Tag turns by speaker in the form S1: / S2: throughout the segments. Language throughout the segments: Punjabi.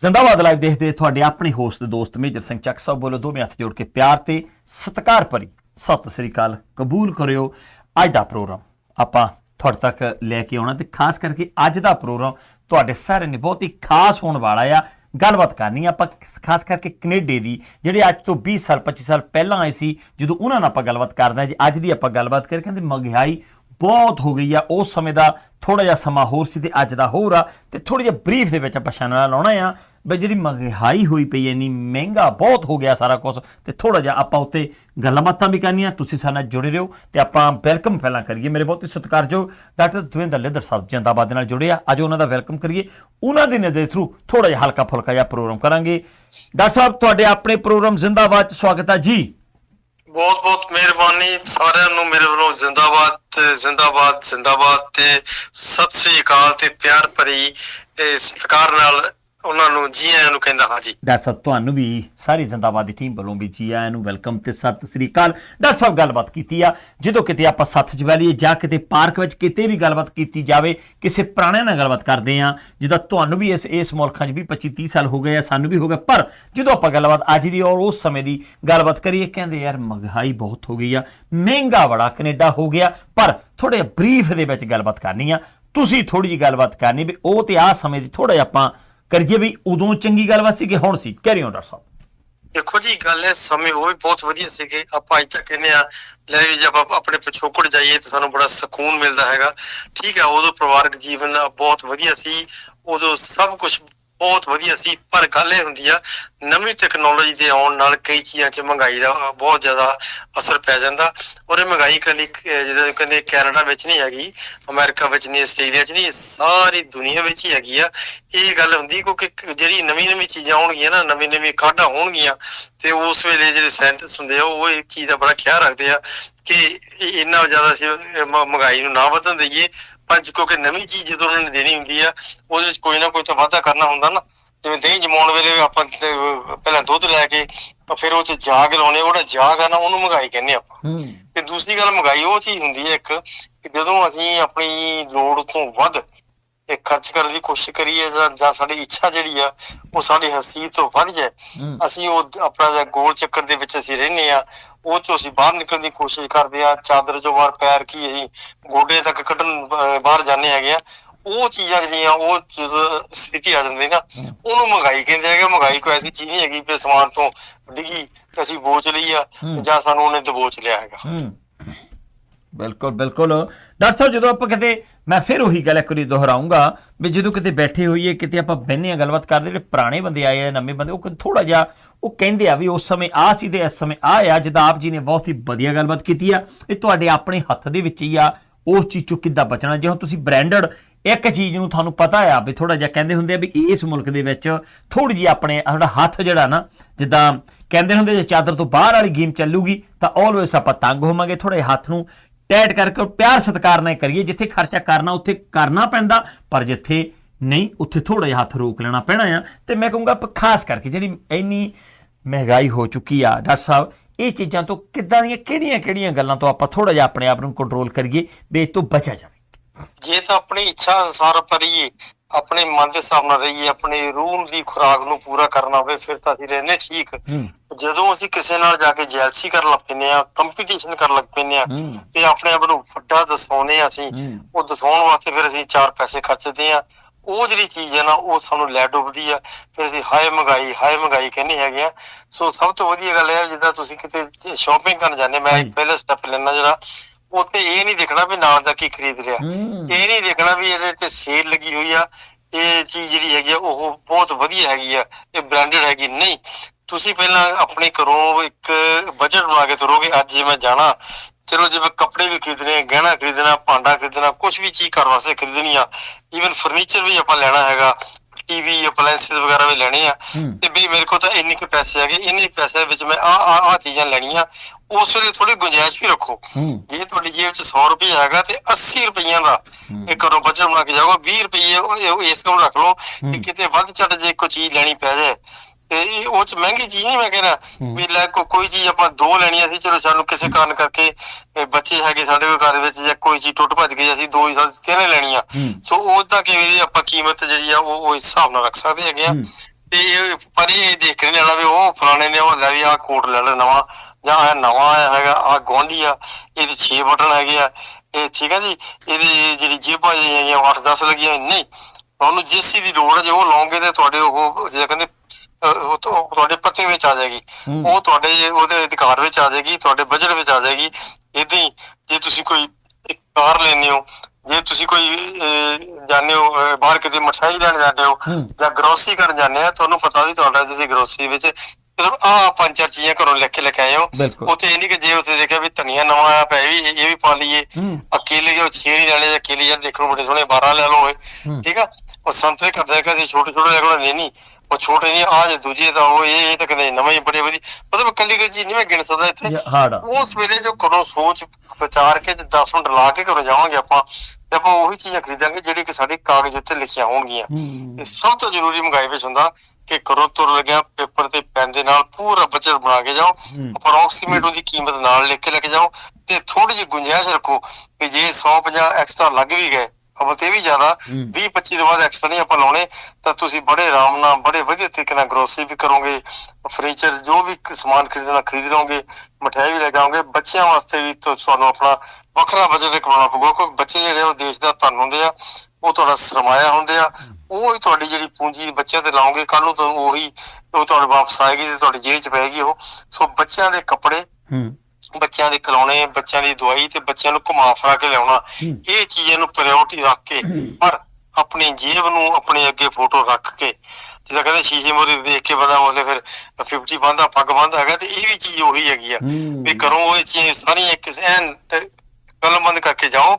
S1: ਜ਼ਿੰਦਾਬਾਦ ਲਾਈਵ ਦੇਖਦੇ ਤੁਹਾਡੇ ਆਪਣੇ ਹੋਸਟ ਦੇ ਦੋਸਤ ਮੇਜਰ ਸਿੰਘ ਚੱਕ ਸਾਹਿਬ ਬੋਲੋ ਦੋਵੇਂ ਹੱਥ ਜੋੜ ਕੇ ਪਿਆਰ ਤੇ ਸਤਿਕਾਰ ਭਰੀ ਸਤਿ ਸ੍ਰੀ ਅਕਾਲ ਕਬੂਲ ਕਰਿਓ। ਅੱਜ ਦਾ ਪ੍ਰੋਗਰਾਮ ਆਪਾਂ ਤੁਹਾਡੇ ਤੱਕ ਲੈ ਕੇ ਆਉਣਾ ਤੇ ਖਾਸ ਕਰਕੇ ਅੱਜ ਦਾ ਪ੍ਰੋਗਰਾਮ ਤੁਹਾਡੇ ਸਾਰਿਆਂ ਨੇ ਬਹੁਤ ਹੀ ਖਾਸ ਹੋਣ ਵਾਲਾ ਆ। ਗੱਲਬਾਤ ਕਰਨੀ ਆਪਾਂ ਖਾਸ ਕਰਕੇ ਕੈਨੇਡਾ ਦੀ, ਜਿਹੜੇ ਅੱਜ ਤੋਂ 20 ਸਾਲ 25 ਸਾਲ ਪਹਿਲਾਂ ਆਏ ਸੀ, ਜਦੋਂ ਉਹਨਾਂ ਨਾਲ ਆਪਾਂ ਗੱਲਬਾਤ ਕਰਦੇ ਹਾਂ ਜੀ ਅੱਜ ਦੀ ਆਪਾਂ ਗੱਲਬਾਤ ਕਰ ਕਹਿੰਦੇ ਮਹਿੰਗਾਈ ਬਹੁਤ ਹੋ ਗਈ ਆ। ਉਸ ਸਮੇਂ ਦਾ ਥੋੜਾ ਜਿਹਾ ਸਮਾਂ ਹੋਰ ਸੀ ਤੇ ਅੱਜ ਦਾ ਹੋਰ ਆ। ਤੇ ਥੋੜੀ ਜਿਹਾ ਬਰੀਫ ਦੇ ਵਿੱਚ ਆਪਾਂ ਛਾਨਣਾ ਲਾਉਣਾ ਆ। ਵੀ ਜਿਹੜੀ ਮਹਿੰਗਾਈ ਹੋਈ ਪਈ ਐ ਇੰਨੀ ਮਹਿੰਗਾ ਬਹੁਤ ਹੋ ਗਿਆ ਸਾਰਾ ਕੁਝ ਤੇ ਥੋੜਾ ਜਿਹਾ ਆਪਾਂ ਉੱਤੇ ਗੱਲਾਂ ਬਾਤਾਂ ਵੀ ਕਰਨੀਆਂ। ਤੁਸੀਂ ਸਾਡੇ ਨਾਲ ਜੁੜੇ ਰਹੋ ਤੇ ਆਪਾਂ ਵੈਲਕਮ ਪਹਿਲਾਂ ਕਰੀਏ। ਮੇਰੇ ਬਹੁਤ ਹੀ ਸਤਿਕਾਰਯੋਗ ਡਾਕਟਰ ਦਵਿੰਦਰ ਲਿੱਦਰ ਸਾਹਿਬ ਜਿੰਦਾਬਾਦ ਦੇ ਨਾਲ ਜੁੜੇ ਆ। ਅੱਜ ਉਹਨਾਂ ਦਾ ਵੈਲਕਮ ਕਰੀਏ। ਉਹਨਾਂ ਦੇ ਨਜ਼ਰ ਥਰੂ ਥੋੜਾ ਜਿਹਾ ਹਲਕਾ ਫੁਲਕਾ ਜਿਹਾ ਪ੍ਰੋਗਰਾਮ ਕਰਾਂਗੇ। ਡਾਕਟਰ ਸਾਹਿਬ, ਤੁਹਾਡੇ ਆਪਣੇ ਪ੍ਰੋਗਰਾਮ ਜ਼ਿੰਦਾਬਾਦ ਚ ਸਵਾਗਤ ਆ ਜੀ।
S2: ਬਹੁਤ ਬਹੁਤ ਮਿਹਰਬਾਨੀ ਸਾਰਿਆਂ ਨੂੰ ਮੇਰੇ ਵੱਲੋਂ ਜ਼ਿੰਦਾਬਾਦ ਤੇ ਜ਼ਿੰਦਾਬਾਦ ਜ਼ਿੰਦਾਬਾਦ ਤੇ ਸਤਿ ਸ੍ਰੀ ਅਕਾਲ ਤੇ ਪਿਆਰ ਭਰੀ ਤੇ ਸਤਿਕਾਰ ਨਾਲ ਉਹਨਾਂ ਨੂੰ ਜੀ ਆਇਆਂ ਨੂੰ ਕਹਿੰਦਾ ਹਾਂ ਜੀ
S1: ਡਾਕਟਰ ਸਾਹਿਬ ਤੁਹਾਨੂੰ ਵੀ ਸਾਰੀ ਜ਼ਿੰਦਾਬਾਦ ਦੀ ਟੀਮ ਵੱਲੋਂ ਵੀ ਜੀ ਆਇਆਂ ਨੂੰ ਵੈਲਕਮ ਤੇ ਸਤਿ ਸ੍ਰੀ ਅਕਾਲ। ਡਾਕਟਰ ਸਾਹਿਬ ਗੱਲਬਾਤ ਕੀਤੀ ਆ। ਜਦੋਂ ਕਿਤੇ ਆਪਾਂ ਸੱਥ ਜਵੈਲੀਏ ਜਾਂ ਕਿਤੇ ਪਾਰਕ ਵਿੱਚ ਕਿਤੇ ਵੀ ਗੱਲਬਾਤ ਕੀਤੀ ਜਾਵੇ, ਕਿਸੇ ਪੁਰਾਣਿਆਂ ਨਾਲ ਗੱਲਬਾਤ ਕਰਦੇ ਆ, ਜਿੱਦਾਂ ਤੁਹਾਨੂੰ ਵੀ ਇਸ ਇਸ ਮੁਲਕਾਂ 'ਚ ਵੀ 25 30 ਸਾਲ ਹੋ ਗਏ ਆ, ਸਾਨੂੰ ਵੀ ਹੋ ਗਿਆ ਪਰ ਜਦੋਂ ਆਪਾਂ ਗੱਲਬਾਤ ਅੱਜ ਦੀ ਔਰ ਉਸ ਸਮੇਂ ਦੀ ਗੱਲਬਾਤ ਕਰੀਏ, ਕਹਿੰਦੇ ਯਾਰ ਮਹਿੰਗਾਈ ਬਹੁਤ ਹੋ ਗਈ ਆ, ਮਹਿੰਗਾ ਬੜਾ ਕੈਨੇਡਾ ਹੋ ਗਿਆ। ਪਰ ਥੋੜੇ ਬਰੀਫ ਦੇ ਵਿੱਚ ਗੱਲਬਾਤ ਕਰਨੀ ਆ। ਤੁਸੀਂ ਥੋੜੀ ਜੀ ਗੱਲਬਾਤ ਕਰਨੀ ਵੀ ਉਹ ਤੇ ਆ ਸਮੇਂ ਦੀ ਥੋੜਾ ਜਿਹਾ ਆਪਾਂ ਕਰੀਏ ਵੀ ਉਦੋਂ ਚੰਗੀ ਗੱਲਬਾਤ ਸੀ ਕਿ ਹੁਣ ਸੀ। ਕਹਿ ਰਹੇ ਹੋ ਡਾਕਟਰ ਸਾਹਿਬ?
S2: ਦੇਖੋ ਜੀ, ਗੱਲ ਹੈ ਸਮੇਂ ਉਹ ਵੀ ਬਹੁਤ ਵਧੀਆ ਸੀਗੇ। ਆਪਾਂ ਅੱਜ ਤੱਕ ਕਹਿੰਦੇ ਆ ਲੈ ਵੀ ਜਦ ਆਪਾਂ ਆਪਣੇ ਪਿਛੋਕੜ ਜਾਈਏ ਤਾਂ ਸਾਨੂੰ ਬੜਾ ਸਕੂਨ ਮਿਲਦਾ ਹੈਗਾ। ਠੀਕ ਹੈ, ਉਦੋਂ ਪਰਿਵਾਰਕ ਜੀਵਨ ਬਹੁਤ ਵਧੀਆ ਸੀ। ਉਦੋਂ ਸਭ ਕੁਝ ਬਹੁਤ ਵਧੀਆ ਸੀ, ਪਰ ਗੱਲ ਇਹ ਹੁੰਦੀ ਆ, ਨਵੀਂ ਟੈਕਨੋਲੋਜੀ ਦੇ ਆਉਣ ਨਾਲ ਕਈ ਚੀਜ਼ਾਂ 'ਚ ਮਹਿੰਗਾਈ ਦਾ ਬਹੁਤ ਜ਼ਿਆਦਾ ਅਸਰ ਪੈ ਜਾਂਦਾ। ਔਰ ਇਹ ਮਹਿੰਗਾਈ ਕੱਲੀ ਜਿਹਦਾ ਕਹਿੰਦੇ ਕੈਨੇਡਾ ਵਿੱਚ ਨਹੀਂ ਹੈਗੀ, ਅਮਰੀਕਾ ਵਿੱਚ ਨਹੀਂ, ਆਸਟ੍ਰੇਲੀਆ 'ਚ ਨਹੀਂ ਸਾਰੀ ਦੁਨੀਆ ਵਿੱਚ ਹੀ ਹੈਗੀ ਆ। ਇਹ ਗੱਲ ਹੁੰਦੀ ਕਿਉਂਕਿ ਜਿਹੜੀ ਨਵੀਂ ਨਵੀਂ ਚੀਜ਼ਾਂ ਆਉਣਗੀਆਂ ਨਾ ਨਵੀਂ ਨਵੀਂ ਕਾਢਾਂ ਹੋਣਗੀਆਂ ਤੇ ਉਸ ਵੇਲੇ ਜਿਹੜੇ ਸਾਇੰਟਿਸਟ ਹੁੰਦੇ ਆ ਉਹ ਇਹ ਚੀਜ਼ ਦਾ ਬੜਾ ਖਿਆਲ ਰੱਖਦੇ ਆ ਕਿ ਇੰਨਾ ਜ਼ਿਆਦਾ ਮ- ਮਹਿੰਗਾਈ ਨੂੰ ਨਾ ਵਧਣ ਦਈਏ। ਪਰ ਕਿਉਂਕਿ ਨਵੀਂ ਚੀਜ਼ ਜਦੋਂ ਉਹਨਾਂ ਨੇ ਦੇਣੀ ਹੁੰਦੀ ਆ ਉਹਦੇ ਵਿੱਚ ਕੋਈ ਨਾ ਕੋਈ ਤਾਂ ਵਾਧਾ ਕਰਨਾ ਹੁੰਦਾ ਨਾ। ਜਿਵੇਂ ਦਹੀਂ ਜਮਾਉਣ ਵੇਲੇ ਆਪਾਂ ਪਹਿਲਾਂ ਦੁੱਧ ਲੈ ਕੇ ਫਿਰ ਉਹ ਚ ਜਾਗ ਲਾਉਣੇ ਉਹਦਾ ਜਾਗ ਆ ਨਾ ਉਹਨੂੰ ਮਹਿੰਗਾਈ ਕਹਿੰਦੇ ਆਪਾਂ। ਤੇ ਦੂਸਰੀ ਗੱਲ ਮਹਿੰਗਾਈ ਉਹ ਚੀਜ਼ ਹੁੰਦੀ ਹੈ ਇੱਕ ਕਿ ਜਦੋਂ ਅਸੀਂ ਆਪਣੀ ਲੋੜ ਤੋਂ ਵੱਧ ਇਹ ਖਰਚ ਕਰਨ ਦੀ ਕੋਸ਼ਿਸ਼ ਕਰੀਏ ਜਾਂ ਜਾਂ ਸਾਡੀ ਇੱਛਾ ਜਿਹੜੀ ਆ ਉਹ ਸਾਡੀ ਹਸੀਤ ਤੋਂ ਵੱਧ ਜਾਏ। ਅਸੀਂ ਉਹ ਆਪਣਾ ਜਿਹੜਾ ਗੋਲ ਚੱਕਰ ਦੇ ਵਿੱਚ ਅਸੀਂ ਰਹਿੰਦੇ ਆ ਉਹ ਚੋਂ ਅਸੀਂ ਬਾਹਰ ਨਿਕਲਣ ਦੀ ਕੋਸ਼ਿਸ਼ ਕਰਦੇ ਆ ਚਾਦਰ ਚੋਂ ਬਾਹਰ ਪੈਰ ਕੀ ਅਸੀਂ ਗੋਡੇ ਤੱਕ ਕੱਢਣ ਬਾਹਰ ਜਾਂਦੇ ਹੈਗੇ ਆ। ਉਹ ਚੀਜ਼ਾਂ ਜਿਹੜੀਆਂ ਉਹ ਸਥਿਤੀ ਆ ਜਾਂਦੀ ਨਾ ਉਹਨੂੰ ਮਹਿੰਗਾਈ ਕਹਿੰਦੇ ਹੈਗੇ ਮਹਿੰਗਾਈ ਕੋਈ ਐਸੀ ਚੀਜ਼ ਨਹੀਂ ਹੈਗੀ ਵੀ ਸਮਾਨ ਤੋਂ ਡਿੱਗੀ ਅਸੀਂ ਬੋਚ ਲਈ ਆ ਜਾਂ ਸਾਨੂੰ ਉਹਨੇ ਦਬੋਚ ਲਿਆ ਹੈਗਾ।
S1: ਬਿਲਕੁਲ ਬਿਲਕੁਲ। ਡਾਕਟਰ ਸਾਹਿਬ, ਜਦੋਂ ਆਪਾਂ ਕਿਤੇ, ਮੈਂ ਫਿਰ ਉਹੀ ਗੱਲ ਇੱਕ ਵਾਰੀ ਦੁਹਰਾਉਂਗਾ ਵੀ ਜਦੋਂ ਕਿਤੇ ਬੈਠੇ ਹੋਈਏ, ਕਿਤੇ ਆਪਾਂ ਬਹਿੰਦੇ ਆ ਗੱਲਬਾਤ ਕਰਦੇ ਜਿਹੜੇ ਪੁਰਾਣੇ ਬੰਦੇ ਆਏ ਆ, ਨਵੇਂ ਬੰਦੇ, ਉਹ ਥੋੜਾ ਜਿਹਾ ਉਹ ਕਹਿੰਦੇ ਆ ਵੀ ਉਸ ਸਮੇਂ ਆ ਸੀ ਤੇ ਇਸ ਸਮੇਂ ਆ ਆ, ਜਿੱਦਾਂ ਆਪ ਜੀ ਨੇ ਬਹੁਤ ਹੀ ਵਧੀਆ ਗੱਲਬਾਤ ਕੀਤੀ ਆ ਇਹ ਤੁਹਾਡੇ ਆਪਣੇ ਹੱਥ ਦੇ ਵਿੱਚ ਹੀ ਆ, ਉਸ ਚੀਜ਼ ਚੋਂ ਕਿੱਦਾਂ ਬਚਣਾ। ਜੇ ਹੁਣ ਤੁਸੀਂ ਬ੍ਰਾਂਡਡ ਇੱਕ ਚੀਜ਼ ਨੂੰ ਤੁਹਾਨੂੰ ਪਤਾ ਆ ਵੀ ਥੋੜਾ ਜਿਹਾ ਕਹਿੰਦੇ ਹੁੰਦੇ ਆ ਵੀ ਇਸ ਮੁਲਕ ਦੇ ਵਿੱਚ ਥੋੜੀ ਜਿਹੀ ਆਪਣੇ ਸਾਡਾ ਹੱਥ ਜਿਹੜਾ ਨਾ, ਜਿੱਦਾਂ ਕਹਿੰਦੇ ਹੁੰਦੇ ਜੇ ਚਾਦਰ ਤੋਂ ਬਾਹਰ ਵਾਲੀ ਗੇਮ ਚੱਲੂਗੀ, ਤਾਂ ਆਲਵੇਸ ਆਪਾਂ ਤੰਗ ਹੋਵਾਂਗੇ। ਥੋੜੇ ਹੱਥ ਨੂੰ ਟੈਟ ਕਰਕੇ ਪਿਆਰ ਸਤਿਕਾਰ ਨਾਲ ਕਰੀਏ। ਜਿੱਥੇ ਖਰਚਾ ਕਰਨਾ, ਉੱਥੇ ਕਰਨਾ ਪੈਂਦਾ, ਪਰ ਜਿੱਥੇ ਨਹੀਂ, ਉੱਥੇ ਥੋੜਾ ਜਿਹਾ ਹੱਥ ਰੋਕ ਲੈਣਾ ਪੈਣਾ ਆ। ਤੇ ਮੈਂ ਕਹੂੰਗਾ ਪ- ਖਾਸ ਕਰਕੇ ਜਿਹੜੀ ਇੰਨੀ ਮਹਿੰਗਾਈ ਹੋ ਚੁੱਕੀ ਆ, ਡਾਕਟਰ ਸਾਹਿਬ, ਇਹ ਚੀਜ਼ਾਂ ਤੋਂ ਕਿੱਦਾਂ ਦੀਆਂ, ਕਿਹੜੀਆਂ ਕਿਹੜੀਆਂ ਗੱਲਾਂ ਤੋਂ ਆਪਾਂ ਥੋੜਾ ਜਿਹਾ ਆਪਣੇ ਆਪ ਨੂੰ ਕੰਟਰੋਲ ਕਰੀਏ, ਵੀ ਇਹ ਤੋਂ ਬਚਿਆ ਜਾਵੇ।
S2: ਜੇ ਤਾਂ ਆਪਣੀ ਇੱਛਾ ਅਨੁਸਾਰ ਆਪਾਂ ਆਪਣੇ ਮਨ ਦੇ ਹਿਸਾਬ ਨਾਲ ਰਹੀਏ ਆਪਣੀ ਰੂਹ ਦੀ ਖੁਰਾਕ ਨੂੰ ਪੂਰਾ ਕਰਨਾ ਹੋਵੇ ਫਿਰ ਤਾਂ ਅਸੀਂ ਰਹਿੰਦੇ ਠੀਕ ਜਦੋਂ ਅਸੀਂ ਕਿਸੇ ਨਾਲ ਜਾ ਕੇ ਜੈਲਸੀ ਕਰਨ ਲੱਗ ਪੈਂਦੇ ਆ ਕੰਪੀਟੀਸ਼ਨ ਕਰਨ ਲੱਗ ਪੈਂਦੇ ਆ। ਤੇ ਆਪਣੇ ਆਪ ਨੂੰ ਵੱਡਾ ਦਸਾਉਨੇ ਆ ਅਸੀਂ। ਉਹ ਦਸਾਉਣ ਵਾਸਤੇ ਫਿਰ ਅਸੀਂ ਚਾਰ ਪੈਸੇ ਖਰਚਦੇ ਆ ਉਹ ਜਿਹੜੀ ਚੀਜ਼ ਹੈ ਨਾ ਉਹ ਸਾਨੂੰ ਲੈ ਡੁੱਬਦੀ ਆ ਫਿਰ ਅਸੀਂ ਹਾਏ ਮਹਿੰਗਾਈ ਹਾਏ ਮਹਿੰਗਾਈ ਕਹਿੰਦੇ ਹੈਗੇ ਆ ਸੋ ਸਭ ਤੋਂ ਵਧੀਆ ਗੱਲ ਇਹ ਹੈ ਜਿੱਦਾਂ ਤੁਸੀਂ ਕਿਤੇ ਸ਼ਾਪਿੰਗ ਕਰਨ ਜਾਂਦੇ ਮੈਂ। ਪਹਿਲਾ ਸਟੈਪ ਲੈਣਾ ਜਿਹੜਾ ਉੱਥੇ ਇਹ ਨਹੀਂ ਦੇਖਣਾ ਵੀ ਨਾਲ ਦਾ ਕੀ ਖਰੀਦ ਰਿਹਾ। ਇਹ ਨਹੀਂ ਦੇਖਣਾ ਵੀ ਇਹਦੇ ਤੇ ਸੇਲ ਲੱਗੀ ਹੋਈ ਆ। ਇਹ ਚੀਜ਼ ਜਿਹੜੀ ਹੈਗੀ ਆ ਉਹ ਬਹੁਤ ਵਧੀਆ ਹੈਗੀ ਆ। ਇਹ ਬ੍ਰਾਂਡਡ ਹੈਗੀ। ਨਹੀਂ ਤੁਸੀਂ ਪਹਿਲਾਂ ਆਪਣੇ ਘਰੋਂ ਇੱਕ ਬਜਟ ਬਣਾ ਕੇ ਤੁਰੋਗੇ। ਅੱਜ ਜੇ ਮੈਂ ਜਾਣਾ ਚਲੋ ਜੇ ਮੈਂ ਕੱਪੜੇ ਵੀ ਖਰੀਦਣੇ ਗਹਿਣਾ ਖਰੀਦਣਾ ਭਾਂਡਾ ਖਰੀਦਣਾ ਕੁਝ ਵੀ ਚੀਜ਼ ਘਰ ਵਾਸਤੇ ਖਰੀਦਣੀ ਆ ਈਵਨ ਫਰਨੀਚਰ ਵੀ ਆਪਾਂ ਲੈਣਾ ਹੈਗਾ। ਟੀਵੀ ਅਪਲਾਈਐਂਸਸ ਵਗੈਰਾ ਵੀ ਲੈਣੇ ਆ। ਤੇ ਵੀ ਮੇਰੇ ਕੋਲ ਤਾਂ ਇੰਨੇ ਕੁ ਪੈਸੇ ਹੈਗੇ ਇੰਨੇ ਪੈਸੇ ਵਿੱਚ ਮੈਂ ਆ ਆ ਆ ਚੀਜ਼ਾਂ ਲੈਣੀਆਂ। ਉਸ ਵੇਲੇ ਥੋੜੀ ਗੁੰਜਾਇਸ਼ ਵੀ ਰੱਖੋ। ਜੇ ਤੁਹਾਡੀ ਜੇਬ 'ਚ 100 ਰੁਪਏ ਹੈਗਾ ਤੇ 80 ਰੁਪਈਆਂ ਦਾ ਇਹ ਕਰੋ ਬਜਟ ਬਣਾ ਕੇ ਜਾਓ 20 ਰੁਪਏ ਇਸ ਕੰਮ ਰੱਖ ਲਓ ਕਿ ਕਿਤੇ ਵੱਧ ਚੜ ਜੇ ਕੋਈ ਚੀਜ਼ ਲੈਣੀ ਪੈ ਜਾਏ। ਇਹ ਉਹ ਚ ਮਹਿੰਗੀ ਚੀਜ਼ ਨਹੀਂ ਮੈਂ ਕਹਿਣਾ ਵੀ ਲੈ ਕੋਈ ਚੀਜ਼ ਆਪਾਂ ਦੋ ਲੈਣੀਆਂ ਸੀ ਚਲੋ ਸਾਨੂੰ ਕਿਸੇ ਕਾਰਨ ਕਰਕੇ ਬੱਚੇ ਹੈਗੇ ਸਾਡੇ ਕੋਲ ਘਰ ਵਿੱਚ ਜਾਂ ਕੋਈ ਚੀਜ਼ ਟੁੱਟ ਭੱਜ ਗਈ ਅਸੀਂ ਦੋ ਹੀ ਤਿੰਨੇ ਲੈਣੀਆਂ ਸੋ ਉਹ ਤਾਂ ਕਿਵੇਂ ਦੀ ਆਪਾਂ ਕੀਮਤ ਜਿਹੜੀ ਆ ਉਹ ਉਹ ਹਿਸਾਬ ਨਾਲ ਰੱਖ ਸਕਦੇ ਹੈਗੇ ਆ। ਤੇ ਇਹ ਪਰ ਇਹ ਦੇਖ ਕੇ ਲੈਣਾ ਵੀ ਉਹ ਫਲਾਣੇ ਨੇ ਉਹ ਲੈ ਵੀ ਆਹ ਕੋਟ ਲੈ ਲੈ ਨਵਾਂ ਜਾਂ ਇਹ ਨਵਾਂ ਆਇਆ ਹੈਗਾ ਆ ਗੁਆਂਢੀ ਆ ਇਹਦੇ 6 ਬਟਨ ਹੈਗੇ ਆ। ਇਹ ਠੀਕ ਹੈ ਜੀ? ਇਹਦੀ ਜਿਹੜੀ ਜੇਬਾਂ ਜਿਹੜੀਆਂ ਹੈਗੀਆਂ 8-10 ਲੱਗੀਆਂ ਨਹੀਂ ਤੁਹਾਨੂੰ ਜਿਸ ਚੀਜ਼ ਦੀ ਲੋੜ ਹੈ ਜੇ ਉਹ ਲਓਗੇ ਤੇ ਤੁਹਾਡੇ ਉਹ ਜਿਹੜਾ ਕਹਿੰਦੇ ਉਹ ਤੋਂ ਤੁਹਾਡੇ ਪੱਤੇ ਵਿੱਚ ਆ ਜਾਏਗੀ। ਉਹ ਤੁਹਾਡੇ ਉਹਦੇ ਅਧਿਕਾਰ ਵਿੱਚ ਆ ਜਾਏਗੀ ਤੁਹਾਡੇ ਬਜਟ ਵਿੱਚ ਆ ਜਾਏਗੀ ਇਦਾਂ ਹੀ ਜੇ ਤੁਸੀਂ ਕੋਈ ਕਾਰ ਲੈਣੀ ਹੋ ਜੇ ਤੁਸੀਂ ਕੋਈ ਜਾਂਦੇ ਹੋ ਬਾਹਰ ਕਿਤੇ ਮਠਿਆਈ ਲੈਣ ਜਾਂਦੇ ਹੋ। ਜਾਂ ਗਰੋਸਰੀ ਕਰਨ ਜਾਂਦੇ ਆ ਤੁਹਾਨੂੰ ਪਤਾ ਵੀ ਤੁਹਾਡਾ ਜਿਹੜੀ ਗਰੋਸਰੀ ਵਿੱਚ ਮਤਲਬ ਆ ਪੰਜ ਚਾਰ ਚੀਜ਼ਾਂ ਘਰੋਂ ਲਿਖ ਕੇ ਲੈ ਕੇ ਆਏ ਹੋ। ਉੱਥੇ ਇਹ ਨਹੀਂ ਕਿ ਜੇ ਉੱਥੇ ਦੇਖਿਆ ਵੀ ਧਨੀਆ ਨਵਾਂ ਆਇਆ ਪਿਆ ਇਹ ਵੀ ਇਹ ਵੀ ਪਾ ਲਈਏ। ਅਕੇਲੇ ਜੋ ਛੇ ਨਹੀਂ ਲੈਣੇ ਜਾਂ ਅਕੇਲੇ ਯਾਰ ਦੇਖੋ ਬੜੇ ਸੋਹਣੇ 12 ਲੈ ਲਓ ਠੀਕ ਆ ਉਹ ਸੰਤਰੇ ਕਰਦੇ ਕਹਿੰਦੇ ਛੋਟੇ ਛੋਟੇ ਲੈ ਨਹੀਂ ਨਹੀਂ ਉਹ ਛੋਟੇ ਨਹੀਂ ਆ ਜੇ ਦੂਜੇ ਤਾਂ ਉਹ ਇਹ ਇਹ ਤਾਂ ਕਹਿੰਦੇ ਨਵੇਂ ਹੀ ਬੜੇ ਵਧੀਆ ਮਤਲਬ ਕੱਲੀ ਕੱਲੀ ਚੀਜ਼ ਨਹੀਂ ਮੈਂ ਗਿਣ ਸਕਦਾ ਇੱਥੇ
S1: ਜਾਂ
S2: ਉਸ ਵੇਲੇ ਜੋ ਘਰੋਂ ਸੋਚ ਵਿਚਾਰ ਕੇ ਤੇ 10 ਮਿੰਟ ਲਾ ਕੇ ਘਰੋਂ ਜਾਵਾਂਗੇ ਆਪਾਂ ਤੇ ਆਪਾਂ ਉਹੀ ਚੀਜ਼ਾਂ ਖਰੀਦਾਂਗੇ ਜਿਹੜੀ ਕਿ ਸਾਡੇ ਕਾਗਜ਼ ਉੱਤੇ ਲਿਖੀਆਂ ਹੋਣਗੀਆਂ। ਇਹ ਸਭ ਤੋਂ ਜ਼ਰੂਰੀ ਮੰਗਾਈ ਵਿੱਚ ਹੁੰਦਾ ਕਿ ਘਰੋਂ ਤੁਰ ਲੱਗਿਆ ਪੇਪਰ ਤੇ ਪੈਨ ਦੇ ਨਾਲ ਪੂਰਾ ਬਜਟ ਬਣਾ ਕੇ ਜਾਓ। ਅਪਰੋਕਸੀਮੇਟ ਉਹਦੀ ਕੀਮਤ ਨਾਲ ਲਿਖ ਕੇ ਲੈ ਕੇ ਜਾਓ ਤੇ ਥੋੜੀ ਜਿਹੀ ਗੁੰਜਾਇਸ਼ ਰੱਖੋ ਕਿ ਜੇ 150 ਐਕਸਟਰਾ ਲੱਗ ਵੀ ਗਏ ਅਬਲ ਤੇ ਵੀ ਜ਼ਿਆਦਾ
S1: ਹੂੰ।
S2: 20 25 ਤੋਂ ਬਾਅਦ ਐਕਸਟਰਾ ਨਹੀਂ ਆਪਾਂ ਲਾਉਣੇ ਤਾਂ ਤੁਸੀਂ ਬੜੇ ਆਰਾਮ ਨਾਲ ਬੜੇ ਵਧੀਆ ਤਰੀਕੇ ਨਾਲ ਗਰੋਸਰੀ ਵੀ ਕਰੋਗੇ ਫਰਨੀਚਰ ਜੋ ਵੀ ਸਮਾਨ ਖਰੀਦਣਾ ਖਰੀਦ ਲਓਗੇ ਮਠਿਆਈ ਵੀ ਲੈ ਕੇ ਆਓਗੇ ਬੱਚਿਆਂ ਵਾਸਤੇ ਵੀ ਤੁਹਾਨੂੰ ਆਪਣਾ ਵੱਖਰਾ ਬਜਟ ਬਣਾਉਣਾ ਪਊਗਾ ਕਿਉਂਕਿ ਬੱਚੇ ਜਿਹੜੇ ਉਹ ਦੇਸ਼ ਦਾ ਧਨ ਹੁੰਦੇ ਆ ਉਹ ਤੁਹਾਡਾ ਸਰਮਾਇਆ ਹੁੰਦੇ ਆ ਉਹ ਹੀ ਤੁਹਾਡੀ ਜਿਹੜੀ ਪੂੰਜੀ ਬੱਚਿਆਂ ਤੇ ਲਾਓਗੇ ਕੱਲ ਨੂੰ ਤੁਹਾਨੂੰ ਉਹੀ ਉਹ ਤੁਹਾਡੇ ਵਾਪਸ ਆਏਗੀ ਤੇ ਤੁਹਾਡੀ ਜੇਬ 'ਚ ਪਏਗੀ ਉਹ। ਸੋ ਬੱਚਿਆਂ ਦੇ ਕੱਪੜੇ
S1: ਹੂੰ।
S2: ਬੱਚਿਆਂ ਦੇ ਖਿਡੌਣੇ ਬੱਚਿਆਂ ਦੀ ਦਵਾਈ ਤੇ ਬੱਚਿਆਂ ਨੂੰ ਘੁਮਾ ਫਿਰਾ ਕੇ ਲਿਆਉਣਾ। ਇਹ ਚੀਜ਼ਾਂ ਨੂੰ ਪ੍ਰਾਇੋਰਟੀ ਰੱਖ ਕੇ ਪਰ ਆਪਣੀ ਜੇਬ ਨੂੰ ਆਪਣੇ ਅੱਗੇ ਫੋਟੋ ਰੱਖ ਕੇ ਜਿੱਦਾਂ ਕਹਿੰਦੇ ਸ਼ੀਸ਼ੇ ਮੋਰੇ ਦੇਖ ਕੇ ਬੰਦਾ ਉਹਲੇ ਫਿਰ 50 ਬੰਦਾ ਪੱਗ ਬੰਦਾ ਹੈਗਾ ਤੇ ਇਹ ਵੀ ਚੀਜ਼ ਉਹੀ ਹੈਗੀ ਆ। ਵੀ ਕਰੋ ਉਹ ਚੀਜ਼ ਸਾਰੀਆਂ ਇੱਕ ਐਨ ਕਲਮ ਬੰਦ ਕਰਕੇ ਜਾਓ।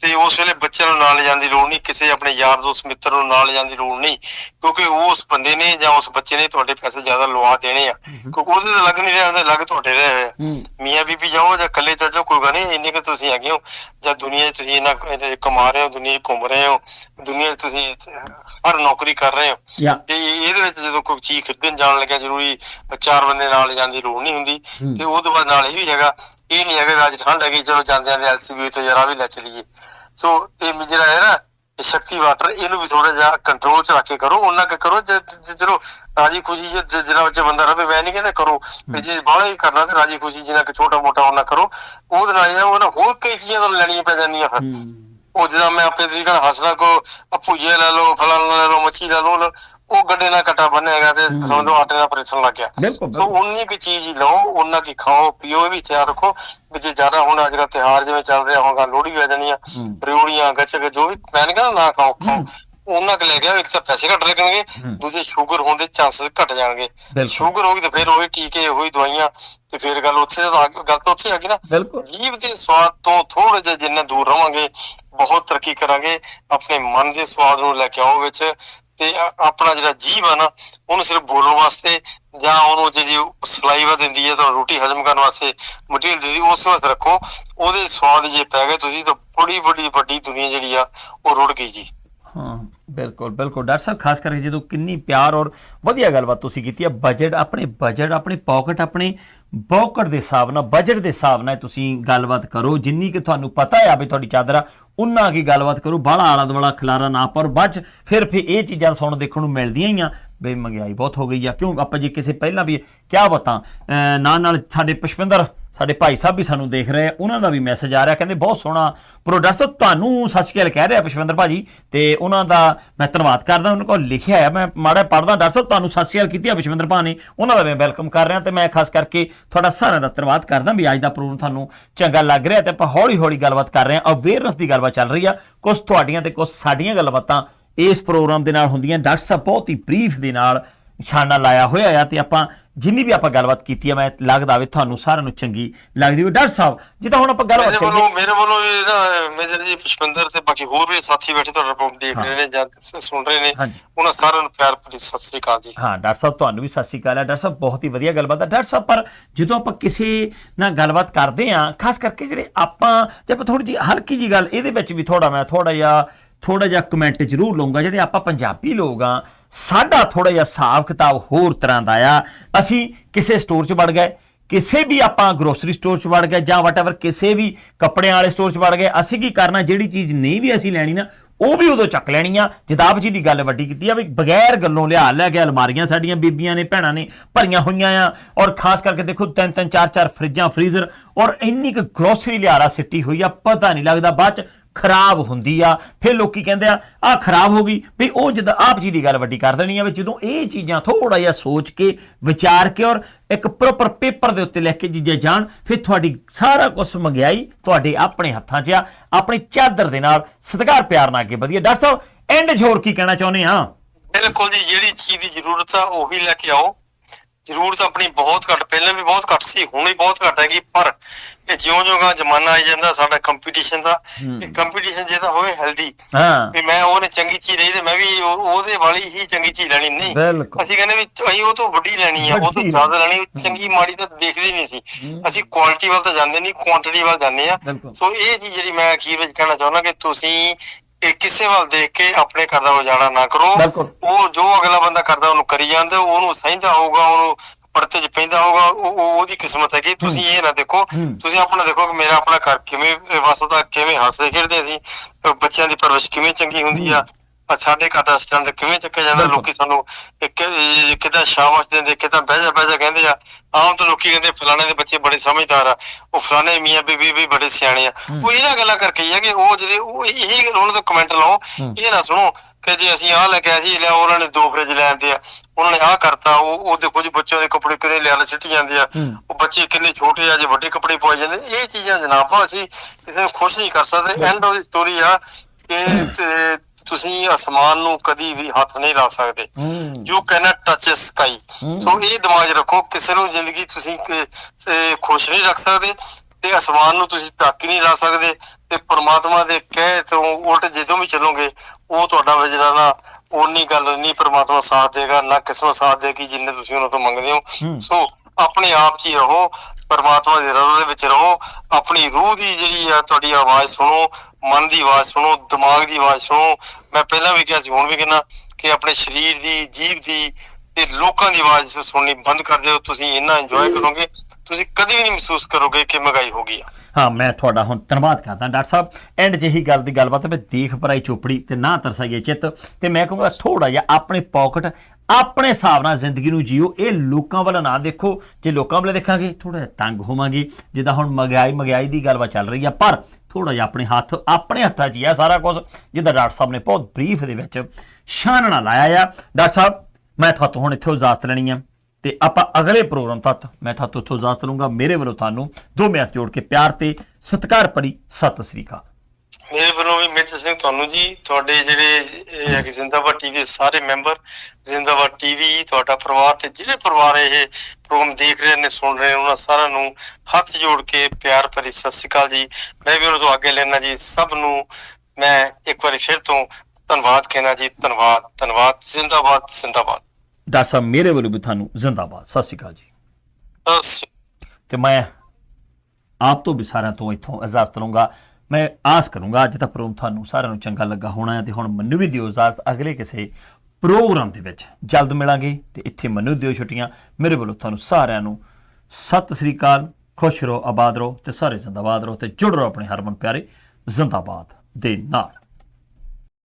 S2: ਤੇ ਉਸ ਵੇਲੇ ਬੱਚਿਆਂ ਨੂੰ ਨਾਲ ਲਿਜਾਣ ਦੀ ਲੋੜ ਨਹੀਂ ਕਿਸੇ ਆਪਣੇ ਯਾਰ ਦੋਸਤ ਮਿੱਤਰ ਨੂੰ ਨਾਲ ਲਿਜਾਣ ਦੀ ਲੋੜ ਨਹੀਂ ਕਿਉਂਕਿ ਉਸ ਬੰਦੇ ਨੇ ਜਾਂ ਉਸ ਬੱਚੇ ਨੇ ਤੁਹਾਡੇ ਪੈਸੇ ਜ਼ਿਆਦਾ ਲਵਾ ਦੇਣੇ ਆ। ਕਿਉਂਕਿ ਉਹਦੇ ਤਾਂ ਲੱਗ ਨਹੀਂ ਰਿਹਾ ਉਹਦੇ ਲੱਗ ਤੁਹਾਡੇ ਰਹੇ ਹੋਏ ਆ। ਮੀਆਂ ਬੀਬੀ ਜਾਓ ਜਾਂ ਇਕੱਲੇ ਚੱਲ ਜਾਓ ਕੋਈ ਗੱਲ ਨਹੀਂ ਇੰਨੇ ਕਿ ਤੁਸੀਂ ਹੈਗੇ ਹੋ। ਜਾਂ ਦੁਨੀਆ 'ਚ ਤੁਸੀਂ ਇਹਨਾਂ ਕਮਾ ਰਹੇ ਹੋ ਦੁਨੀਆ 'ਚ ਘੁੰਮ ਰਹੇ ਹੋ ਦੁਨੀਆ 'ਚ ਤੁਸੀਂ ਹਰ ਨੌਕਰੀ ਕਰ ਰਹੇ ਹੋ। ਤੇ ਇਹਦੇ ਵਿੱਚ ਜਦੋਂ ਕੋਈ ਚੀਜ਼ ਖਰੀਦਣ ਜਾਣ ਲੱਗਿਆ ਜ਼ਰੂਰੀ ਚਾਰ ਬੰਦੇ ਨਾਲ ਜਾਣ ਦੀ ਲੋੜ ਨਹੀਂ ਹੁੰਦੀ। ਤੇ ਉਹ ਤੋਂ ਬਾਅਦ ਨਾਲ ਇਹ ਵੀ ਹੈਗਾ ਇਹ ਨਹੀਂ ਹੈਗਾ ਅੱਜ ਠੰਡ ਹੈਗੀ ਚਲੋ ਜਾਂਦੇ ਜਾਂਦੇ ਐਲਸੀਬੀ ਤੋਂ ਜਰਾ ਵੀ ਲੈ ਚਲੀਏ। ਸੋ ਇਹ ਜਿਹੜਾ ਹੈ ਨਾ ਸ਼ਕਤੀ ਵਾਟਰ ਇਹਨੂੰ ਵੀ ਥੋੜਾ ਜਿਹਾ ਕੰਟਰੋਲ ਚ ਰੱਖ ਕੇ ਕਰੋ ਉਹਨਾਂ ਕੁ ਕਰੋ ਜੇ ਚਲੋ ਰਾਜੀ ਖੁਸ਼ੀ ਜੇ ਜੇ- ਜਿਹੜਾ ਬੱਚਾ ਬੰਦਾ ਰਵੇ ਮੈਂ ਨਹੀਂ ਕਹਿੰਦਾ ਕਰੋ। ਤੇ ਜੇ ਬਾਹਲਾ ਹੀ ਕਰਨਾ ਤੇ ਰਾਜੀ ਖੁਸ਼ੀ ਜਿੰਨਾ ਕਿ ਛੋਟਾ ਮੋਟਾ ਉਹਨਾਂ ਕਰੋ ਉਹਦੇ ਨਾਲ ਇਹ ਆ, ਹੋਰ ਕਈ ਚੀਜ਼ਾਂ ਤੁਹਾਨੂੰ ਲੈਣੀਆਂ ਪੈ ਜਾਂਦੀਆਂ ਫਿਰ। ਉਹ ਜਿਹਦਾ ਮੈਂ ਆਪਣੇ ਤੁਸੀਂ ਕਹਿੰਦਾ ਹੱਸਣਾ ਕੋ ਅਪੂ ਜੇ ਲੈ ਲਓ ਫਲਾਣਾ ਲੈ ਲਓ ਮੱਛੀ ਲੈ ਲਓ ਉਹ ਗੱਡੇ ਨਾਲ ਕਟਾ ਬੰਨੇਗਾ ਤੇ ਸਮਝ ਆਟੇ ਨਾਲ ਪਰੇਸ਼ਨ ਲੱਗ ਗਿਆ। ਸੋ ਉਨੀ ਕੀ ਚੀਜ਼ ਹੀ ਲਓ ਉਹਨਾਂ ਕੀ ਖਾਓ ਪੀਓ ਇਹ ਵੀ ਤਿਆਰ ਰੱਖੋ ਵੀ ਜੇ ਜ਼ਿਆਦਾ ਹੁਣ ਅੱਜ ਕੱਲ੍ਹ ਤਿਉਹਾਰ ਜਿਵੇਂ ਚੱਲ ਰਿਹਾ ਹੋਗਾ ਲੋਹੜੀ ਵੀ ਆ ਜਾਣੀ ਆ
S1: ਹੂੰ।
S2: ਰਿਓੜੀਆਂ ਗੱਚਕ ਜੋ ਵੀ ਮੈਂ ਨਹੀਂ ਕਹਿੰਦਾ ਨਾ ਖਾਓ ਖਾਓ। ਉਹਨਾਂ ਕੁ ਲੈ ਗਿਆ ਇੱਕ ਤਾਂ ਪੈਸੇ ਘੱਟ ਲੱਗਣਗੇ ਦੂਜੇ ਸ਼ੂਗਰ ਹੋਣ ਦੇ ਚਾਂਸਸ ਘਟ ਜਾਣਗੇ। ਸ਼ੂਗਰ ਹੋਗੀ ਤਾਂ ਫਿਰ ਉਹੀ ਟੀਕੇ ਉਹੀ ਦਵਾਈਆਂ ਤੇ ਫਿਰ ਗੱਲ ਉੱਥੇ ਤਾਂ ਗੱਲ ਤਾਂ ਉੱਥੇ ਆ ਗਈ ਨਾ ਜੀਵ ਦੇ ਸਵਾਦ ਤੋਂ ਥੋੜੇ ਜਿਹਾ ਜਿੰਨਾ ਦੂਰ ਰਵਾਂਗੇ ਬਹੁਤ ਤਰੱਕੀ ਕਰਾਂਗੇ ਆਪਣੇ ਮਨ ਦੇ ਸਵਾਦ ਨੂੰ ਲੈ ਕੇ ਆਓ ਵਿੱਚ ਤੇ ਆਪਣਾ ਜਿਹੜਾ ਜੀਵ ਆ ਨਾ ਉਹਨੂੰ ਸਿਰਫ ਬੋਲਣ ਵਾਸਤੇ ਜਾਂ ਉਹਨੂੰ ਜਿਹੜੀ ਸਲਾਈਵਾ ਦਿੰਦੀ ਹੈ ਤਾਂ ਰੋਟੀ ਹਜਮ ਕਰਨ ਵਾਸਤੇ ਮਟੀਰੀਅਲ ਦਿੰਦੀ ਉਸ ਵਾਸਤੇ ਰੱਖੋ। ਉਹਦੇ ਸਵਾਦ ਜੇ ਪੈ ਗਏ ਤੁਸੀਂ ਤਾਂ ਬੜੀ ਬੜੀ ਵੱਡੀ ਦੁਨੀਆ ਜਿਹੜੀ ਆ ਉਹ ਰੁੜ ਗਈ ਜੀ।
S1: ਹਾਂ। ਬਿਲਕੁਲ ਬਿਲਕੁਲ। ਡਾਕਟਰ ਸਾਹਿਬ, ਖਾਸ ਕਰਕੇ ਜਦੋਂ ਕਿੰਨੀ ਪਿਆਰ ਔਰ ਵਧੀਆ ਗੱਲਬਾਤ ਤੁਸੀਂ ਕੀਤੀ ਹੈ ਬਜਟ ਆਪਣੇ ਬਜਟ ਆਪਣੇ ਪਾਕਟ ਆਪਣੇ ਬੌਕਟ ਦੇ ਹਿਸਾਬ ਨਾਲ ਬਜਟ ਦੇ ਹਿਸਾਬ ਨਾਲ ਤੁਸੀਂ ਗੱਲਬਾਤ ਕਰੋ। ਜਿੰਨੀ ਕਿ ਤੁਹਾਨੂੰ ਪਤਾ ਹੈ ਆ ਵੀ ਤੁਹਾਡੀ ਚਾਦਰ ਆ, ਉਨਾ ਕੀ ਗੱਲਬਾਤ ਕਰੋ। ਬਾਹਲਾ ਆਲਾ ਦੁਆਲਾ ਖਲਾਰਾ ਨਾ ਪਰ ਬਾਅਦ 'ਚ ਫਿਰ ਫਿਰ ਇਹ ਚੀਜ਼ਾਂ ਸੁਣ ਦੇਖਣ ਨੂੰ ਮਿਲਦੀਆਂ ਹੀ ਆ। ਬਈ ਮਹਿੰਗਾਈ ਬਹੁਤ ਹੋ ਗਈ ਆ। ਕਿਉਂ? ਆਪਾਂ ਜੇ ਕਿਸੇ ਪਹਿਲਾਂ ਵੀ ਕਿਆ ਬਤਾਂ? ਨਾਲ ਨਾਲ ਸਾਡੇ ਪੁਸ਼ਪਿੰਦਰ ਸਾਡੇ ਭਾਈ ਸਾਹਿਬ ਵੀ ਸਾਨੂੰ ਦੇਖ ਰਹੇ ਆ, ਉਹਨਾਂ ਦਾ ਵੀ ਮੈਸੇਜ ਆ ਰਿਹਾ, ਕਹਿੰਦੇ ਬਹੁਤ ਸੋਹਣਾ ਪ੍ਰੋਡਕਟ ਤੁਹਾਨੂੰ ਸਤਿ ਸ਼੍ਰੀ ਅਕਾਲ ਕਹਿ ਰਿਹਾ ਪੁਸ਼ਪਿੰਦਰ ਭਾਜੀ ਤੇ ਉਹਨਾਂ ਦਾ ਮੈਂ ਧੰਨਵਾਦ ਕਰਦਾ, ਉਹਨਾਂ ਕੋਲ ਲਿਖਿਆ ਆ ਮੈਂ ਮਾੜਾ ਪੜਦਾ ਡਾਕਟਰ ਸਾਹਿਬ, ਤੁਹਾਨੂੰ ਸਤਿ ਸ਼੍ਰੀ ਅਕਾਲ ਕੀਤੀ ਆ ਪੁਸ਼ਪਿੰਦਰ ਭਾ ਨੇ, ਉਹਨਾਂ ਦਾ ਮੈਂ ਵੈਲਕਮ ਕਰ ਰਿਹਾ ਤੇ ਮੈਂ ਖਾਸ ਕਰਕੇ ਤੁਹਾਡਾ ਸਾਰਿਆਂ ਦਾ ਧੰਨਵਾਦ ਕਰਦਾ ਵੀ ਅੱਜ ਦਾ ਪ੍ਰੋਗਰਾਮ ਤੁਹਾਨੂੰ ਚੰਗਾ ਲੱਗ ਰਿਹਾ ਤੇ ਆਪਾਂ ਹੌਲੀ ਹੌਲੀ ਗੱਲਬਾਤ ਕਰ ਰਹੇ ਹਾਂ ਅਵੇਅਰਨੈਸ ਦੀ ਗੱਲਬਾਤ ਚੱਲ ਰਹੀ ਆ ਕੁਝ ਤੁਹਾਡੀਆਂ ਤੇ ਕੁਝ ਸਾਡੀਆਂ ਗੱਲਬਾਤਾਂ ਇਸ ਪ੍ਰੋਗਰਾਮ ਦੇ ਨਾਲ ਹੁੰਦੀਆਂ। ਡਾਕਟਰ ਸਾਹਿਬ, ਬਹੁਤ ਹੀ ਬਰੀਫ ਦੇ ਨਾਲ ਨਿਸ਼ਾਨਾ ਲਾਇਆ ਹੋਇਆ ਆ ਤੇ ਆਪਾਂ ਜਿੰਨੀ ਵੀ ਆਪਾਂ ਗੱਲਬਾਤ ਕੀਤੀ ਆ ਮੈਂ ਲੱਗਦਾ ਵੇ ਤੁਹਾਨੂੰ ਸਾਰਿਆਂ ਨੂੰ ਚੰਗੀ ਲੱਗਦੀ ਹੋਵੇ ਡਾਕਟਰ ਸਾਹਿਬ ਜਿੱਦਾਂ ਹੁਣ ਆਪਾਂ ਗੱਲਬਾਤ
S2: ਮੇਰੇ ਵੱਲੋਂ ਮੇਰੇ ਵੱਲੋਂ ਵੀ ਨਾ ਮੇਰੇ ਜੀ ਪੁਸ਼ਪਿੰਦਰ ਤੇ ਬਾਕੀ ਹੋਰ ਵੀ ਸਾਥੀ ਬੈਠੇ ਤੁਹਾਡਾ ਪ੍ਰੋਗਰਾਮ ਦੇਖ ਰਹੇ ਨੇ ਜਾਂ ਸੁਣ ਰਹੇ ਨੇ। ਉਹਨਾਂ ਸਾਰਿਆਂ ਨੂੰ ਪਿਆਰ ਭਰੀ ਸਤਿ ਸ੍ਰੀ ਅਕਾਲ ਜੀ।
S1: ਹਾਂ ਡਾਕਟਰ ਸਾਹਿਬ ਤੁਹਾਨੂੰ ਵੀ ਸਤਿ ਸ਼੍ਰੀ ਅਕਾਲ ਹੈ ਡਾਕਟਰ ਸਾਹਿਬ ਬਹੁਤ ਹੀ ਵਧੀਆ ਗੱਲਬਾਤ ਹੈ ਡਾਕਟਰ ਸਾਹਿਬ ਪਰ ਜਦੋਂ ਆਪਾਂ ਕਿਸੇ ਨਾਲ ਗੱਲਬਾਤ ਕਰਦੇ ਆ ਖਾਸ ਕਰਕੇ ਜਿਹੜੇ ਆਪਾਂ ਜੇ ਆਪਾਂ ਥੋੜੀ ਜਿਹੀ ਹਲਕੀ ਜੀ ਗੱਲ ਇਹਦੇ ਵਿੱਚ ਵੀ ਥੋੜਾ ਮੈਂ ਥੋੜਾ ਜਿਹਾ ਥੋੜਾ ਜਿਹਾ ਕਮੈਂਟ ਜ਼ਰੂਰ ਲਵਾਂਗਾ ਜਿਹੜੇ ਆਪਾਂ ਪੰਜਾਬੀ ਲੋਕ ਆ ਸਾਡਾ ਥੋੜਾ ਜਿਹਾ ਹਿਸਾਬ ਕਿਤਾਬ ਹੋਰ ਤਰ੍ਹਾਂ ਦਾ ਆ। ਅਸੀਂ ਕਿਸੇ ਸਟੋਰ 'ਚ ਵੜ ਗਏ, ਕਿਸੇ ਵੀ ਆਪਾਂ ਗਰੋਸਰੀ ਸਟੋਰ 'ਚ ਵੜ ਗਏ ਜਾਂ ਵਟਐਵਰ ਕਿਸੇ ਵੀ ਕੱਪੜਿਆਂ ਵਾਲੇ ਸਟੋਰ 'ਚ ਵੜ ਗਏ, ਅਸੀਂ ਕੀ ਕਰਨਾ, ਜਿਹੜੀ ਚੀਜ਼ ਨਹੀਂ ਵੀ ਅਸੀਂ ਲੈਣੀ ਨਾ, ਉਹ ਵੀ ਉਦੋਂ ਚੱਕ ਲੈਣੀ ਆ। ਜਦਾਬ ਜੀ ਦੀ ਗੱਲ ਵੱਡੀ ਕੀਤੀ ਆ ਵੀ ਬਗੈਰ ਗੱਲੋਂ ਲਿਆ, ਲੈ ਕੇ ਅਲਮਾਰੀਆਂ ਸਾਡੀਆਂ, ਬੀਬੀਆਂ ਨੇ, ਭੈਣਾਂ ਨੇ ਭਰੀਆਂ ਹੋਈਆਂ ਆ। ਔਰ ਖਾਸ ਕਰਕੇ ਦੇਖੋ, ਤਿੰਨ ਤਿੰਨ, ਚਾਰ ਚਾਰ ਫਰਿੱਜਾਂ ਫਰੀਜ਼ਰ ਔਰ ਇੰਨੀ ਕੁ ਗਰੋਸਰੀ ਲਿਆਰਾ ਸਿੱਟੀ ਹੋਈ ਆ, ਪਤਾ ਨਹੀਂ ਲੱਗਦਾ ਬਾਅਦ ਚ ਖਰਾਬ ਹੁੰਦੀ ਆ। ਫਿਰ ਲੋਕੀ ਕਹਿੰਦੇ ਆ ਆ ਖਰਾਬ ਹੋ ਗਈ। ਵੀ ਉਹ ਜਦ ਆਪ ਜੀ ਦੀ ਗੱਲ ਵੱਡੀ ਕਰ ਦੇਣੀ ਆ ਵੀ ਜਦੋਂ ਇਹ ਚੀਜ਼ਾਂ ਥੋੜਾ ਜਿਹਾ ਸੋਚ ਕੇ, ਵਿਚਾਰ ਕੇ ਔਰ ਇੱਕ ਪ੍ਰੋਪਰ ਪੇਪਰ ਦੇ ਉੱਤੇ ਲਿਖ ਕੇ ਚੀਜ਼ਾਂ ਜਾਣ, ਫਿਰ ਤੁਹਾਡੀ ਸਾਰਾ ਕੁਝ ਮੰਗਿਆਈ ਤੁਹਾਡੇ ਆਪਣੇ ਹੱਥਾਂ 'ਚ ਆ। ਆਪਣੀ ਚਾਦਰ ਦੇ ਨਾਲ ਸਤਿਕਾਰ ਪਿਆਰ ਨਾਲ ਅੱਗੇ ਵਧੀਆ ਡਾਕਟਰ ਸਾਹਿਬ ਐਂਡ ਜੋਰ ਕੀ ਕਹਿਣਾ ਚਾਹੁੰਦੇ ਆ?
S2: ਬਿਲਕੁਲ ਜੀ, ਜਿਹੜੀ ਚੀਜ਼ ਦੀ ਜ਼ਰੂਰਤ ਆ, ਉਹੀ ਲੈ ਕੇ ਆਓ। ਜ਼ਰੂਰਤ ਆਪਣੀ ਬਹੁਤ ਘੱਟ ਪਹਿਲਾਂ ਵੀ ਬਹੁਤ ਘੱਟ ਸੀ ਹੁਣ ਵੀ ਬਹੁਤ ਘੱਟ ਹੈਗੀ ਪਰ ਇਹ ਜਿਉਂ-ਜਿਉਂ ਗਾ ਜ਼ਮਾਨਾ ਆਈ ਜਾਂਦਾ ਸਾਡਾ ਕੰਪੀਟੀਸ਼ਨ ਦਾ ਇਹ ਕੰਪੀਟੀਸ਼ਨ ਜੇ ਤਾਂ ਹੋਵੇ ਹੈਲਦੀ
S1: ਹਾਂ।
S2: ਵੀ ਮੈਂ ਉਹਨੇ ਚੰਗੀ ਚੀਜ਼ ਲਈ ਤੇ ਮੈਂ ਵੀ ਉਹ- ਉਹਦੇ ਵਾਲੀ ਹੀ ਚੰਗੀ ਚੀਜ਼ ਲੈਣੀ ਨਹੀਂ। ਅਸੀਂ ਕਹਿੰਦੇ ਵੀ ਅਸੀਂ ਉਹ ਤੋਂ ਵੱਡੀ ਲੈਣੀ ਆ ਉਹ ਤੋਂ ਜ਼ਿਆਦਾ ਲੈਣੀ ਚੰਗੀ ਮਾੜੀ ਤਾਂ ਦੇਖਦੇ ਨਹੀਂ ਸੀ ਅਸੀਂ ਕੁਆਲਿਟੀ ਵੱਲ ਤਾਂ ਜਾਂਦੇ ਨਹੀਂ ਕੁਆਂਟੀਟੀ ਵੱਲ ਜਾਂਦੇ ਆ। ਸੋ ਇਹ ਚੀਜ਼ ਜਿਹੜੀ ਮੈਂ ਅਖੀਰ ਵਿੱਚ ਕਹਿਣਾ ਚਾਹੁੰਦਾ ਕਿ ਤੁਸੀਂ ਇਹ ਕਿਸੇ ਵੱਲ ਦੇਖ ਕੇ ਆਪਣੇ ਘਰ ਦਾ ਉਜਾੜਾ ਨਾ ਕਰੋ।
S1: ਬਿਲਕੁਲ।
S2: ਉਹ ਜੋ ਅਗਲਾ ਬੰਦਾ ਕਰਦਾ ਉਹਨੂੰ ਕਰੀ ਜਾਂਦੇ ਉਹਨੂੰ ਸਹਿੰਦਾ ਹੋਊਗਾ ਉਹਨੂੰ ਪਰਤੇ ਚ ਪੈਂਦਾ ਹੋਊਗਾ ਉਹ ਉਹ- ਉਹਦੀ ਕਿਸਮਤ ਹੈਗੀ। ਤੁਸੀਂ ਇਹ ਨਾ ਦੇਖੋ ਤੁਸੀਂ ਆਪਣਾ ਦੇਖੋ ਕਿ ਮੇਰਾ ਆਪਣਾ ਘਰ ਕਿਵੇਂ ਵਸਦਾ ਕਿਵੇਂ ਹੱਸਦੇ ਖੇਡਦੇ ਸੀ ਅਹ ਬੱਚਿਆਂ ਦੀ ਪਰਵਰਿਸ਼ ਕਿਵੇਂ ਚੰਗੀ ਹੁੰਦੀ ਆ। ਸਾਡੇ ਘਰ ਦਾ ਸਟੈਂਡਰਡ ਕਿਵੇਂ ਚੱਕਿਆ ਜਾਂਦਾ। ਲੋਕੀ ਸਾਨੂੰ ਕਿਦਾਂ ਸ਼ਾਬਾਸ਼ ਦਿੰਦੇ ਕਿਦਾਂ ਬਹਿ ਜਾ ਬਹਿ ਜਾ ਕਹਿੰਦੇ ਆ। ਆਮ ਤਾਂ ਲੋਕੀ ਕਹਿੰਦੇ ਫਲਾਣੇ ਦੇ ਬੱਚੇ ਬੜੇ ਸਮਝਦਾਰ ਆ। ਉਹ ਫਲਾਣੇ ਮੀਆਂ ਬੀਬੀ ਵੀ ਬੜੇ ਸਿਆਣੇ ਆ। ਉਹ ਇਹਨਾਂ ਗੱਲਾਂ ਕਰਕੇ ਹੀ ਆ ਕਿ ਉਹ ਜਿਹੜੇ ਉਹ ਇਹ ਉਹਨਾਂ ਤੋਂ ਕਮੈਂਟ ਲਾਓ। ਇਹ ਨਾ ਸੁਣੋ ਕਿ ਜੇ ਅਸੀਂ ਆਹ ਲੈ ਕੇ ਆਏ ਸੀ ਲਿਆ ਉਹਨਾਂ ਨੇ ਦੋ ਫ੍ਰਿਜ ਲੈ ਆਂਦੇ ਆ। ਉਹਨਾਂ ਨੇ ਆਹ ਕਰਤਾ ਉਹ ਉਹਦੇ ਕੁਝ ਬੱਚਿਆਂ ਦੇ ਕੱਪੜੇ ਕਿਹੜੇ ਲਿਆ ਲੈ ਸਿੱਟੀ ਜਾਂਦੇ ਆ। ਉਹ ਬੱਚੇ ਕਿੰਨੇ ਛੋਟੇ ਆ ਜੇ ਵੱਡੇ ਕੱਪੜੇ ਪਾਏ ਜਾਂਦੇ ਇਹ ਚੀਜ਼ਾਂ ਜਨਾਬ ਅਸੀਂ ਕਿਸੇ ਨੂੰ ਖੁਸ਼ ਨਹੀਂ ਕਰ ਸਕਦੇ। ਐਂਡ ਆਫ ਦੀ ਸਟੋਰੀ ਆ। ਕਿ ਤੁਸੀਂ ਅਸਮਾਨ ਨੂੰ ਕਦੀ ਵੀ ਹੱਥ ਨਹੀਂ ਲਾ ਸਕਦੇ। You can't touch sky so ਇਹ ਦਿਮਾਗ ਰੱਖੋ ਕਿਸੇ ਨੂੰ ਜ਼ਿੰਦਗੀ ਤੁਸੀਂ ਖੁਸ਼ ਨਹੀਂ ਰੱਖ ਸਕਦੇ ਤੇ ਅਸਮਾਨ ਨੂੰ ਤੁਸੀਂ ਟੱਕ ਨਹੀਂ ਲਾ ਸਕਦੇ ਤੇ ਪ੍ਰਮਾਤਮਾ ਦੇ ਕਹਿ ਤੋਂ ਉਲਟ ਜਦੋਂ ਵੀ ਚੱਲੋਗੇ ਉਹ ਤੁਹਾਡਾ ਵਾ ਜਿਹੜਾ ਨਾ ਉਨੀ ਗੱਲ ਨਹੀਂ ਪ੍ਰਮਾਤਮਾ ਸਾਥ ਦੇਗਾ ਨਾ ਕਿਸਮਤ ਸਾਥ ਦੇਗੀ ਜਿੰਨੇ ਤੁਸੀਂ ਉਹਨਾਂ ਤੋਂ ਮੰਗਦੇ ਹੋ। ਸੋ ਆਪਣੇ ਆਪ 'ਚ ਹੀ ਰਹੋ ਪਰਮਾਤਮਾ ਦੇ ਰਜ਼ਾ ਦੇ ਵਿੱਚ ਰਹੋ, ਆਪਣੀ ਰੂਹ ਦੀ ਜਿਹੜੀ ਆ ਤੁਹਾਡੀ ਆਵਾਜ਼ ਸੁਣੋ, ਮਨ ਦੀ ਆਵਾਜ਼ ਸੁਣੋ, ਦਿਮਾਗ ਦੀ ਆਵਾਜ਼ ਸੁਣੋ। ਮੈਂ ਪਹਿਲਾਂ ਵੀ ਕਿਹਾ ਸੀ, ਹੁਣ ਵੀ ਕਹਿੰਦਾ ਕਿ ਆਪਣੇ ਸਰੀਰ ਦੀ ਜੀਭ ਦੀ ਤੇ ਲੋਕਾਂ ਦੀ ਆਵਾਜ਼ ਸੁਣਨੀ ਬੰਦ ਕਰ ਦਿਓ, ਤੁਸੀਂ ਇੰਨਾ ਇੰਜੋਏ ਕਰੋਗੇ। ਤੁਸੀਂ ਕਦੀ ਵੀ ਨਹੀਂ ਮਹਿਸੂਸ ਕਰੋਗੇ ਕਿ ਮਹਿੰਗਾਈ ਹੋ ਗਈ ਆ।
S1: ਹਾਂ ਮੈਂ ਤੁਹਾਡਾ ਹੁਣ ਧੰਨਵਾਦ ਕਰਦਾ ਡਾਕਟਰ ਸਾਹਿਬ। ਐਂਡ ਜਿਹੀ ਗੱਲ ਦੀ ਗੱਲਬਾਤ ਵੀ ਦੇਖ ਪਰਾਈ ਚੋਪੜੀ ਤੇ ਨਾ ਤਰਸਾਈਏ ਚਿੱਤ ਤੇ ਮੈਂ ਕਹੂੰਗਾ ਥੋੜਾ ਜਿਹਾ ਆਪਣੇ ਪਾਕਟ ਆਪਣੇ ਹਿਸਾਬ ਨਾਲ ਜ਼ਿੰਦਗੀ ਨੂੰ ਜੀਓ। ਇਹ ਲੋਕਾਂ ਵੱਲ ਨਾ ਦੇਖੋ। ਜੇ ਲੋਕਾਂ ਵੱਲ ਦੇਖਾਂਗੇ ਥੋੜਾ ਜਿਹਾ ਤੰਗ ਹੋਵਾਂਗੇ। ਜਿੱਦਾਂ ਹੁਣ ਮਹਿੰਗਾਈ ਮਹਿੰਗਾਈ ਦੀ ਗੱਲਬਾਤ ਚੱਲ ਰਹੀ ਆ ਪਰ ਥੋੜਾ ਜਿਹਾ ਆਪਣੇ ਹੱਥ ਆਪਣੇ ਹੱਥਾਂ 'ਚ ਹੀ ਆ ਸਾਰਾ ਕੁਝ ਜਿੱਦਾਂ ਡਾਕਟਰ ਸਾਹਿਬ ਨੇ ਬਹੁਤ ਬਰੀਫ ਦੇ ਵਿੱਚ ਛਾਨਣਾ ਲਾਇਆ ਆ। ਡਾਕਟਰ ਸਾਹਿਬ ਮੈਂ ਤੁਹਾਤੋਂ ਹੁਣ ਇੱਥੇ ਇਜਾਜ਼ਤ ਲੈਣੀ ਆ। ਤੇ ਆਪਾਂ ਅਗਲੇ ਪ੍ਰੋਗਰਾਮ ਤੱਕ ਮੈਂ ਤੁਹਾਤੋਂ ਇੱਥੋਂ ਇਜਾਜ਼ਤ ਲਵਾਂਗਾ ਮੇਰੇ ਵੱਲੋਂ ਤੁਹਾਨੂੰ ਦੋ ਹੱਥ ਜੋੜ ਕੇ ਪਿਆਰ ਤੇ ਸਤਿਕਾਰ ਭਰੀ ਸਤਿ ਸ੍ਰੀ ਅਕਾਲ।
S2: ਮੇਰੇ ਵੱਲੋਂ ਵੀ ਮਿਰਚ ਸਿੰਘ ਤੁਹਾਨੂੰ ਜੀ, ਤੁਹਾਡੇ ਜਿਹੜੇ ਕਿ ਜ਼ਿੰਦਾਬਾਦ ਟੀਵੀ ਦੇ ਸਾਰੇ ਮੈਂਬਰ, ਜ਼ਿੰਦਾਬਾਦ ਟੀਵੀ, ਤੁਹਾਡਾ ਪਰਿਵਾਰ ਤੇ ਜਿਹੜੇ ਪਰਿਵਾਰ ਇਹ ਪ੍ਰੋਗਰਾਮ ਦੇਖ ਰਹੇ ਨੇ, ਸੁਣ ਰਹੇ ਉਹਨਾਂ ਸਾਰਿਆਂ ਨੂੰ ਹੱਥ ਜੋੜ ਕੇ ਪਿਆਰ ਭਰੀ ਸਤਿ ਸ੍ਰੀ ਅਕਾਲ ਜੀ। ਮੈਂ ਵੀ ਉਹਨਾਂ ਤੋਂ ਅੱਗੇ ਲੈਣਾ ਜੀ, ਸਭ ਨੂੰ ਮੈਂ ਇੱਕ ਵਾਰੀ ਫਿਰ ਤੋਂ ਧੰਨਵਾਦ ਕਹਿਣਾ ਜੀ। ਧੰਨਵਾਦ ਧੰਨਵਾਦ, ਜ਼ਿੰਦਾਬਾਦ ਜ਼ਿੰਦਾਬਾਦ।
S1: ਡਾਕਟਰ ਸਾਹਿਬ ਮੇਰੇ ਵੱਲੋਂ ਵੀ ਤੁਹਾਨੂੰ ਜ਼ਿੰਦਾਬਾਦ। ਸਤਿ ਸ੍ਰੀ ਅਕਾਲ ਜੀ। ਤੇ ਮੈਂ ਆਪ ਤੋਂ ਵੀ ਸਾਰਿਆਂ ਤੋਂ ਇੱਥੋਂ ਇਜਾਜ਼ਤ ਲਵਾਂਗਾ ਮੈਂ ਆਸ ਕਰੂੰਗਾ ਅੱਜ ਦਾ ਪ੍ਰੋਗਰਾਮ ਤੁਹਾਨੂੰ ਸਾਰਿਆਂ ਨੂੰ ਚੰਗਾ ਲੱਗਾ ਹੋਣਾ ਹੈ ਤੇ ਹੁਣ ਮੈਨੂੰ ਵੀ ਦਿਓ ਇਜਾਜ਼ਤ। ਅਗਲੇ ਕਿਸੇ ਪ੍ਰੋਗਰਾਮ ਦੇ ਵਿੱਚ ਜਲਦ ਮਿਲਾਂਗੇ ਤੇ ਇੱਥੇ ਮੈਨੂੰ ਦਿਓ ਛੁੱਟੀਆਂ। ਮੇਰੇ ਵੱਲੋਂ ਤੁਹਾਨੂੰ ਸਾਰਿਆਂ ਨੂੰ ਸਤਿ ਸ੍ਰੀ ਅਕਾਲ। ਖੁਸ਼ ਰਹੋ ਆਬਾਦ ਰਹੋ ਤੇ ਸਾਰੇ ਜ਼ਿੰਦਾਬਾਦ ਰਹੋ ਤੇ ਜੁੜ ਰਹੋ ਆਪਣੇ ਹਰਮਨ ਪਿਆਰੇ ਜ਼ਿੰਦਾਬਾਦ ਦੇ ਨਾਲ।